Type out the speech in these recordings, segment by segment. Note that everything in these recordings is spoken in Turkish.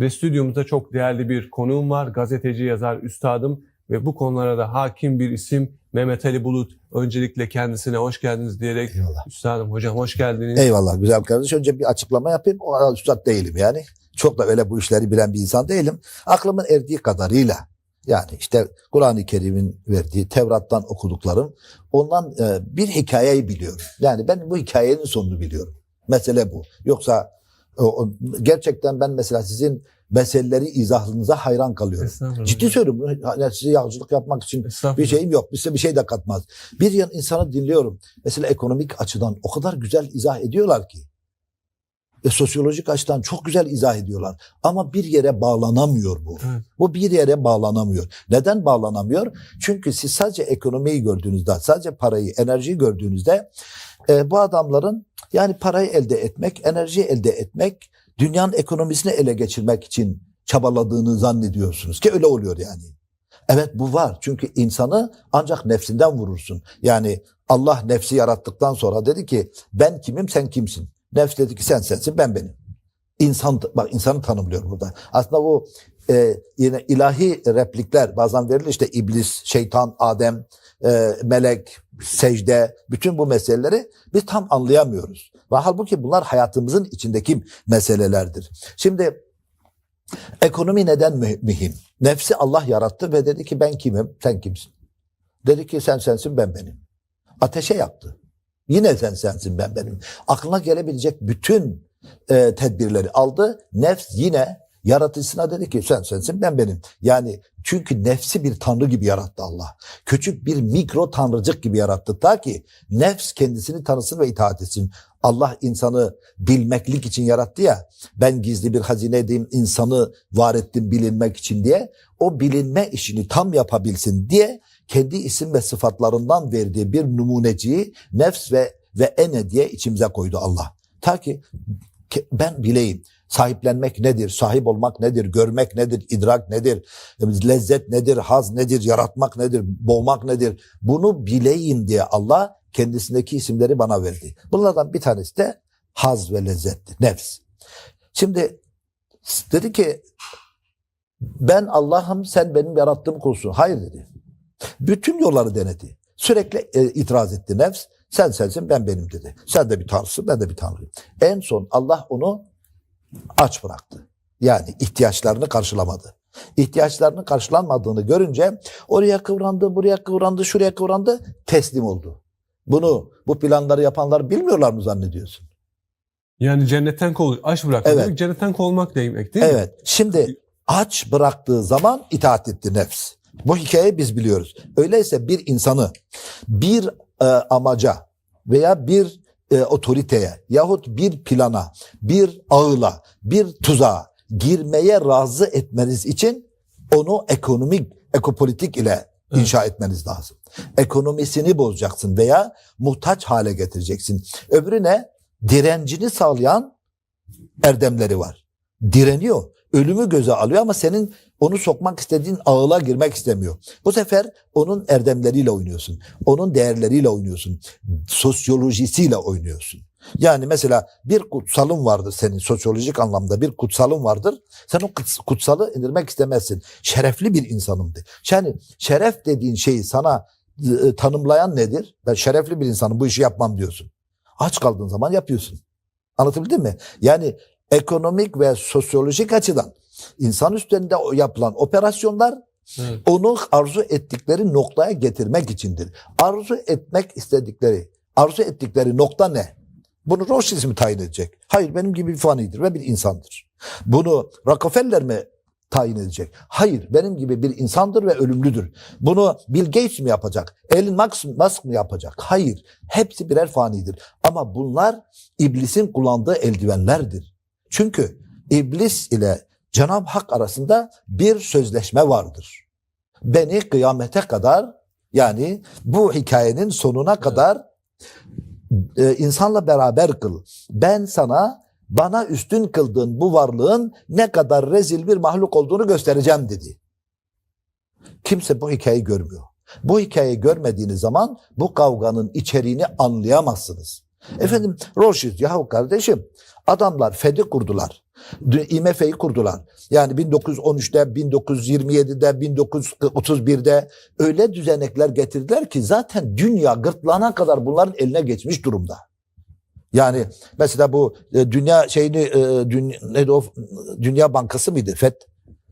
Ve stüdyomuzda çok değerli bir konuğum var. Gazeteci, yazar, üstadım ve bu konulara da hakim bir isim Mehmet Ali Bulut. Öncelikle kendisine hoş geldiniz diyerek Eyvallah. üstadım hocam hoş geldiniz. Eyvallah güzel kardeş. Önce bir açıklama yapayım. O kadar üstad değilim yani. Çok da öyle bu işleri bilen bir insan değilim. Aklımın erdiği kadarıyla yani işte Kur'an-ı Kerim'in verdiği Tevrat'tan okuduklarım ondan e, bir hikayeyi biliyorum. Yani ben bu hikayenin sonunu biliyorum. Mesele bu. Yoksa gerçekten ben mesela sizin meseleleri izahlınıza hayran kalıyorum. Ciddi söylüyorum. Yani size yağcılık yapmak için bir şeyim yok. Size bir şey de katmaz. Bir yan insanı dinliyorum. Mesela ekonomik açıdan o kadar güzel izah ediyorlar ki. E, sosyolojik açıdan çok güzel izah ediyorlar. Ama bir yere bağlanamıyor bu. Evet. Bu bir yere bağlanamıyor. Neden bağlanamıyor? Çünkü siz sadece ekonomiyi gördüğünüzde, sadece parayı, enerjiyi gördüğünüzde e, bu adamların yani parayı elde etmek, enerjiyi elde etmek, dünyanın ekonomisini ele geçirmek için çabaladığını zannediyorsunuz ki öyle oluyor yani. Evet bu var. Çünkü insanı ancak nefsinden vurursun. Yani Allah nefsi yarattıktan sonra dedi ki ben kimim sen kimsin? Nefs dedi ki sen sensin ben benim. İnsan bak insanı tanımlıyor burada. Aslında bu e, yine ilahi replikler bazen verilir işte iblis, şeytan, Adem, e, melek, secde bütün bu meseleleri biz tam anlayamıyoruz. Ve halbuki bunlar hayatımızın içindeki meselelerdir. Şimdi ekonomi neden mü- mühim? Nefsi Allah yarattı ve dedi ki ben kimim, sen kimsin? Dedi ki sen sensin, ben benim. Ateşe yaktı. Yine sen sensin, ben benim. Aklına gelebilecek bütün e, tedbirleri aldı. Nefs yine yaratıcısına dedi ki sen sensin, ben benim. Yani çünkü nefsi bir tanrı gibi yarattı Allah. Küçük bir mikro tanrıcık gibi yarattı. Ta ki nefs kendisini tanısın ve itaat etsin. Allah insanı bilmeklik için yarattı ya. Ben gizli bir hazine edeyim, insanı var ettim bilinmek için diye. O bilinme işini tam yapabilsin diye kendi isim ve sıfatlarından verdiği bir numuneciyi nefs ve ve ene diye içimize koydu Allah. Ta ki ben bileyim sahiplenmek nedir, sahip olmak nedir, görmek nedir, idrak nedir, lezzet nedir, haz nedir, yaratmak nedir, boğmak nedir. Bunu bileyim diye Allah kendisindeki isimleri bana verdi. Bunlardan bir tanesi de haz ve lezzetti, nefs. Şimdi dedi ki ben Allah'ım sen benim yarattığım kulsun. Hayır dedi. Bütün yolları denedi. Sürekli e, itiraz etti nefs. Sen sensin ben benim dedi. Sen de bir tanrısın ben de bir tanrıyım. En son Allah onu aç bıraktı. Yani ihtiyaçlarını karşılamadı. İhtiyaçlarını karşılanmadığını görünce oraya kıvrandı, buraya kıvrandı, şuraya kıvrandı, teslim oldu. Bunu bu planları yapanlar bilmiyorlar mı zannediyorsun? Yani cennetten kol, aç bırakmak Evet. demek cennetten kovmak demek değil mi? Evet. Şimdi aç bıraktığı zaman itaat etti nefs. Bu hikayeyi biz biliyoruz. Öyleyse bir insanı bir e, amaca veya bir e, otoriteye yahut bir plana, bir ağıla, bir tuzağa girmeye razı etmeniz için onu ekonomik, ekopolitik ile inşa etmeniz lazım. Ekonomisini bozacaksın veya muhtaç hale getireceksin. Öbürü ne? Direncini sağlayan erdemleri var. Direniyor. Ölümü göze alıyor ama senin onu sokmak istediğin ağıla girmek istemiyor. Bu sefer onun erdemleriyle oynuyorsun. Onun değerleriyle oynuyorsun. Sosyolojisiyle oynuyorsun. Yani mesela bir kutsalın vardır senin sosyolojik anlamda bir kutsalın vardır. Sen o kuts- kutsalı indirmek istemezsin. Şerefli bir insanımdı. Yani şeref dediğin şeyi sana e, tanımlayan nedir? Ben şerefli bir insanım bu işi yapmam diyorsun. Aç kaldığın zaman yapıyorsun. Anlatabildim mi? Yani ekonomik ve sosyolojik açıdan insan üstünde yapılan operasyonlar Evet. onu arzu ettikleri noktaya getirmek içindir. Arzu etmek istedikleri, arzu ettikleri nokta ne? Bunu Rothschild mi tayin edecek? Hayır benim gibi bir fanidir ve bir insandır. Bunu Rockefeller mi tayin edecek? Hayır benim gibi bir insandır ve ölümlüdür. Bunu Bill Gates mi yapacak? Elon Musk, Musk mı yapacak? Hayır. Hepsi birer fanidir. Ama bunlar iblisin kullandığı eldivenlerdir. Çünkü iblis ile Cenab-ı Hak arasında bir sözleşme vardır. Beni kıyamete kadar yani bu hikayenin sonuna kadar e, insanla beraber kıl. Ben sana bana üstün kıldığın bu varlığın ne kadar rezil bir mahluk olduğunu göstereceğim dedi. Kimse bu hikayeyi görmüyor. Bu hikayeyi görmediğiniz zaman bu kavganın içeriğini anlayamazsınız. Efendim Rothschild yahu kardeşim adamlar Fed'i kurdular. IMF'yi kurdular. Yani 1913'te, 1927'de, 1931'de öyle düzenekler getirdiler ki zaten dünya gırtlağına kadar bunların eline geçmiş durumda. Yani mesela bu e, dünya şeyini e, neydi o Dünya Bankası mıydı? FED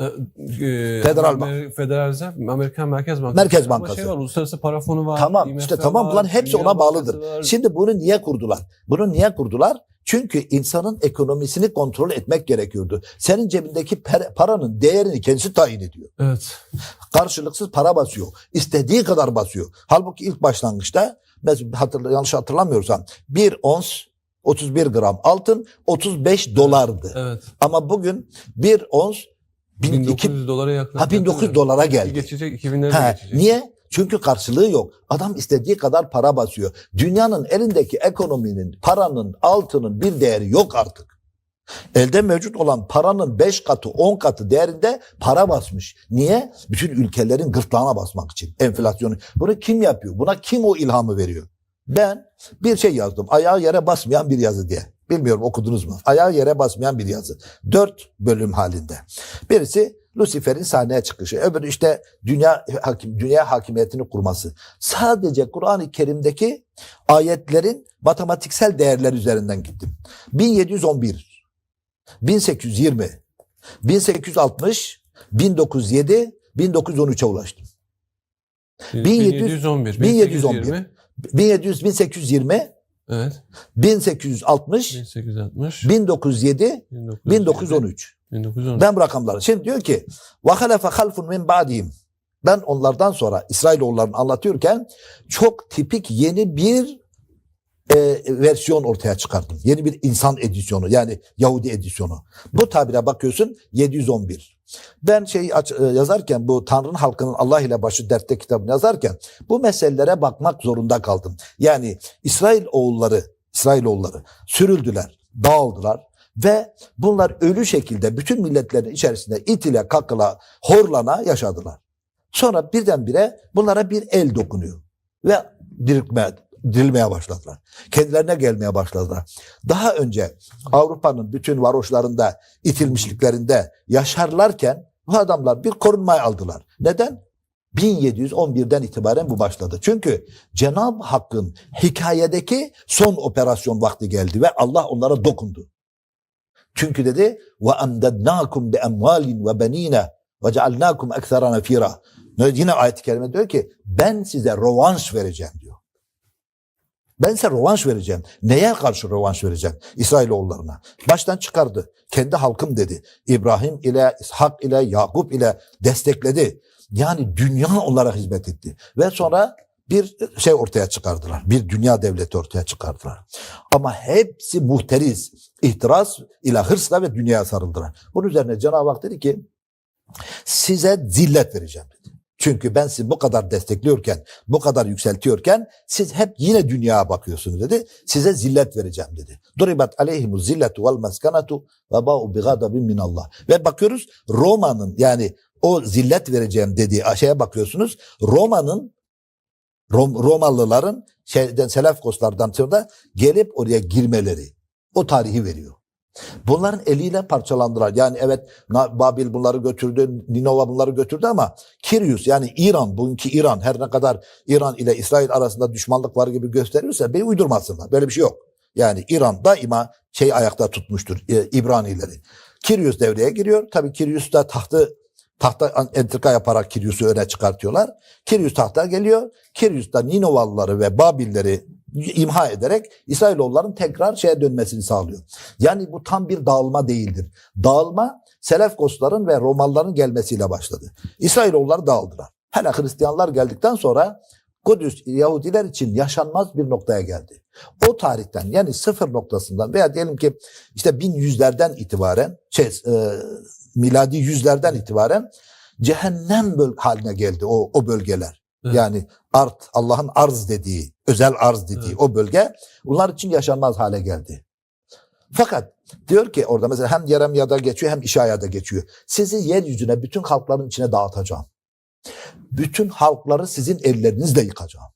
e, Federal Amer- Federal Rezerv, Amerikan Merkez Bankası. Merkez Ama Bankası. şey var, Uluslararası Para Fonu var. Tamam IMF işte tamam var, bunların hepsi Dünya ona bağlıdır. Var. Şimdi bunu niye kurdular? Bunu niye kurdular? Çünkü insanın ekonomisini kontrol etmek gerekiyordu. Senin cebindeki paranın değerini kendisi tayin ediyor. Evet. Karşılıksız para basıyor. İstediği kadar basıyor. Halbuki ilk başlangıçta hatırla, yanlış hatırlamıyorsam bir ons 31 gram altın 35 dolardı. Evet. Ama bugün bir ons 1200 1900 dolara yakın. ha 1900 dolara geldi. Geçecek 2000'lere Ha, geçecek. niye? Çünkü karşılığı yok. Adam istediği kadar para basıyor. Dünyanın elindeki ekonominin, paranın, altının bir değeri yok artık. Elde mevcut olan paranın 5 katı, 10 katı değerinde para basmış. Niye? Bütün ülkelerin gırtlağına basmak için. Enflasyonu. Bunu kim yapıyor? Buna kim o ilhamı veriyor? Ben bir şey yazdım. Ayağı yere basmayan bir yazı diye. Bilmiyorum okudunuz mu? Ayağı yere basmayan bir yazı. Dört bölüm halinde. Birisi Lucifer'in sahneye çıkışı. Öbürü işte dünya hakim, dünya hakimiyetini kurması. Sadece Kur'an-ı Kerim'deki ayetlerin matematiksel değerler üzerinden gittim. 1711, 1820, 1860, 1907, 1913'e ulaştım. 1711. 1711. 1700, 1820, Evet. 1860, 1860. 1907, 1913. 1913. Ben bu rakamları. Şimdi diyor ki وَخَلَفَ خَلْفٌ min ba'dihim. Ben onlardan sonra İsrailoğullarını anlatıyorken çok tipik yeni bir e, versiyon ortaya çıkardım. Yeni bir insan edisyonu yani Yahudi edisyonu. Bu tabire bakıyorsun 711. Ben şey aç- e, yazarken bu Tanrı'nın halkının Allah ile başı dertte kitabını yazarken bu meselelere bakmak zorunda kaldım. Yani İsrail oğulları, İsrail oğulları sürüldüler, dağıldılar ve bunlar ölü şekilde bütün milletlerin içerisinde it ile kakıla, horlana yaşadılar. Sonra birdenbire bunlara bir el dokunuyor ve dirilmeye, dirilmeye başladılar. Kendilerine gelmeye başladılar. Daha önce Avrupa'nın bütün varoşlarında, itilmişliklerinde yaşarlarken bu adamlar bir korunmayı aldılar. Neden? 1711'den itibaren bu başladı. Çünkü Cenab-ı Hakk'ın hikayedeki son operasyon vakti geldi ve Allah onlara dokundu. Çünkü dedi ve emdednakum bi emvalin ve benina ve cealnakum ekthara nefira. Yine ayet-i kerime diyor ki ben size rovanş vereceğim. Ben size rovanş vereceğim. Neye karşı rovanş vereceğim? İsrailoğullarına. Baştan çıkardı. Kendi halkım dedi. İbrahim ile, İshak ile, Yakup ile destekledi. Yani dünya onlara hizmet etti. Ve sonra bir şey ortaya çıkardılar. Bir dünya devleti ortaya çıkardılar. Ama hepsi muhteriz. İhtiras ile hırsla ve dünyaya sarıldılar. Bunun üzerine Cenab-ı Hak dedi ki size zillet vereceğim dedi. Çünkü ben sizi bu kadar destekliyorken, bu kadar yükseltiyorken siz hep yine dünyaya bakıyorsunuz dedi. Size zillet vereceğim dedi. Duribat aleyhimu zilletu vel meskanatu ve ba'u bi gadabin min Allah. Ve bakıyoruz Roma'nın yani o zillet vereceğim dediği şeye bakıyorsunuz. Roma'nın Rom, Romalıların şeyden Selefkoslardan sonra gelip oraya girmeleri o tarihi veriyor. Bunların eliyle parçalandılar. Yani evet Babil bunları götürdü, Ninova bunları götürdü ama Kiryus yani İran, bugünkü İran her ne kadar İran ile İsrail arasında düşmanlık var gibi gösteriyorsa bir uydurmasınlar. Böyle bir şey yok. Yani İran daima şey ayakta tutmuştur e, İbranileri. Kiryus devreye giriyor. Tabii Kiryus da tahtı tahta entrika yaparak Kiryus'u öne çıkartıyorlar. Kiryus tahta geliyor. Kiryus da Ninovalıları ve Babilleri imha ederek İsrailoğulların tekrar şeye dönmesini sağlıyor. Yani bu tam bir dağılma değildir. Dağılma Selefkosların ve Romalıların gelmesiyle başladı. İsrailoğulları dağıldılar. Hele Hristiyanlar geldikten sonra Kudüs Yahudiler için yaşanmaz bir noktaya geldi. O tarihten yani sıfır noktasından veya diyelim ki işte 1100'lerden itibaren şey e, miladi yüzlerden itibaren cehennem haline geldi o, o bölgeler. Evet. Yani art Allah'ın arz dediği, özel arz dediği Evet. o bölge bunlar için yaşanmaz hale geldi. Fakat diyor ki orada mesela hem Yeremya'da geçiyor hem İşaya'da geçiyor. Sizi yeryüzüne bütün halkların içine dağıtacağım. Bütün halkları sizin ellerinizle yıkacağım.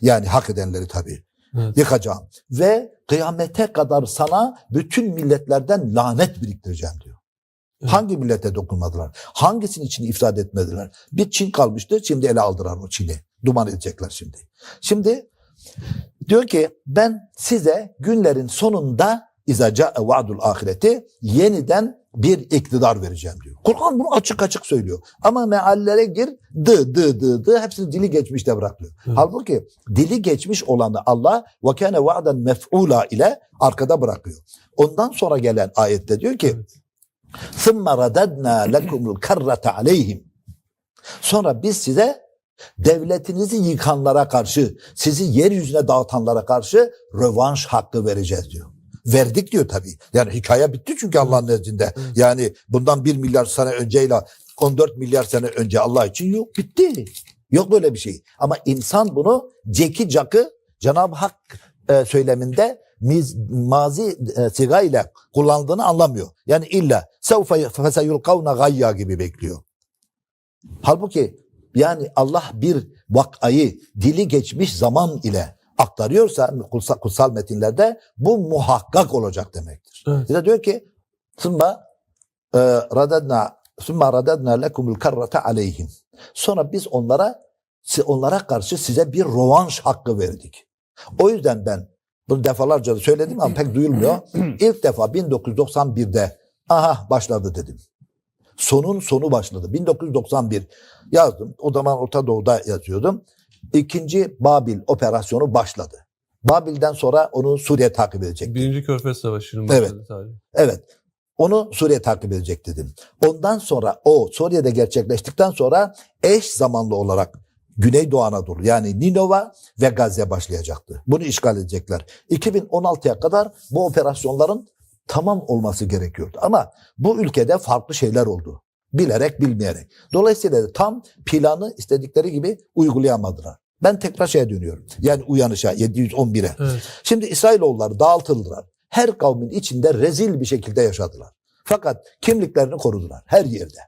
Yani hak edenleri tabii. Evet. Yıkacağım. Ve kıyamete kadar sana bütün milletlerden lanet biriktireceğim diyor. Evet. Hangi millete dokunmadılar? Hangisinin içini ifsad etmediler? Bir Çin kalmıştı. Şimdi ele aldılar o Çin'i. Duman edecekler şimdi. Şimdi diyor ki ben size günlerin sonunda izaca vaadul ahireti yeniden bir iktidar vereceğim diyor. Kur'an bunu açık açık söylüyor. Ama meallere gir dı dı dı dı hepsini dili geçmişte bırakıyor. Evet. Halbuki dili geçmiş olanı Allah ve kâne va'den mef'ula ile arkada bırakıyor. Ondan sonra gelen ayette diyor ki Evet. ثُمَّ رَدَدْنَا لَكُمُ الْكَرَّةَ عَلَيْهِمْ Sonra biz size devletinizi yıkanlara karşı, sizi yeryüzüne dağıtanlara karşı rövanş hakkı vereceğiz diyor. Verdik diyor tabii. Yani hikaye bitti çünkü Allah'ın nezdinde. Evet. Yani bundan 1 milyar sene önceyle 14 milyar sene önce Allah için yok bitti. Yok böyle bir şey. Ama insan bunu ceki cakı Cenab-ı Hak e, söyleminde miz, mazi e, siga ile kullandığını anlamıyor. Yani illa sevfe feseyulkavna gayya gibi bekliyor. Halbuki yani Allah bir vakayı dili geçmiş zaman ile aktarıyorsa kutsal, kutsal metinlerde bu muhakkak olacak demektir. Evet. De diyor ki summa e, radadna summa radadna lekumul karrata aleyhim. Sonra biz onlara onlara karşı size bir rovanş hakkı verdik. O yüzden ben bunu defalarca söyledim ama pek duyulmuyor. İlk defa 1991'de aha başladı dedim. Sonun sonu başladı. 1991 yazdım. O zaman Orta Doğu'da yazıyordum. İkinci Babil operasyonu başladı. Babil'den sonra onu Suriye takip edecek. Birinci Körfez Savaşı'nın Evet. başladığı tarih. Evet. Onu Suriye takip edecek dedim. Ondan sonra o Suriye'de gerçekleştikten sonra eş zamanlı olarak Güneydoğu Anadolu yani Ninova ve Gazze başlayacaktı. Bunu işgal edecekler. 2016'ya kadar bu operasyonların tamam olması gerekiyordu. Ama bu ülkede farklı şeyler oldu. Bilerek bilmeyerek. Dolayısıyla tam planı istedikleri gibi uygulayamadılar. Ben tekrar şeye dönüyorum. Yani uyanışa 711'e. Evet. Şimdi İsrailoğulları dağıtıldılar. Her kavmin içinde rezil bir şekilde yaşadılar. Fakat kimliklerini korudular her yerde.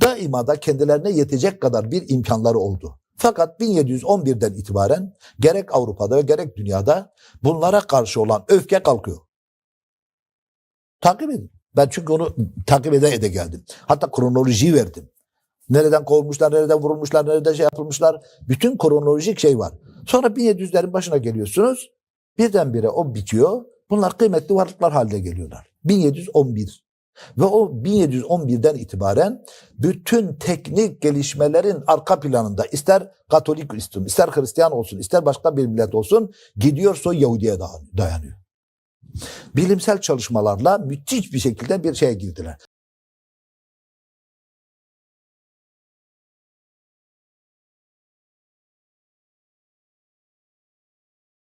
Daima da kendilerine yetecek kadar bir imkanları oldu. Fakat 1711'den itibaren gerek Avrupa'da gerek dünyada bunlara karşı olan öfke kalkıyor. Takip edin. Ben çünkü onu takip ede ede geldim. Hatta kronolojiyi verdim. Nereden kovulmuşlar, nereden vurulmuşlar, nereden şey yapılmışlar. Bütün kronolojik şey var. Sonra 1700'lerin başına geliyorsunuz. Birdenbire o bitiyor. Bunlar kıymetli varlıklar haline geliyorlar. 1711. Ve o 1711'den itibaren bütün teknik gelişmelerin arka planında ister Katolik olsun, ister Hristiyan olsun, ister başka bir millet olsun gidiyor soy Yahudi'ye dayanıyor. Bilimsel çalışmalarla müthiş bir şekilde bir şeye girdiler.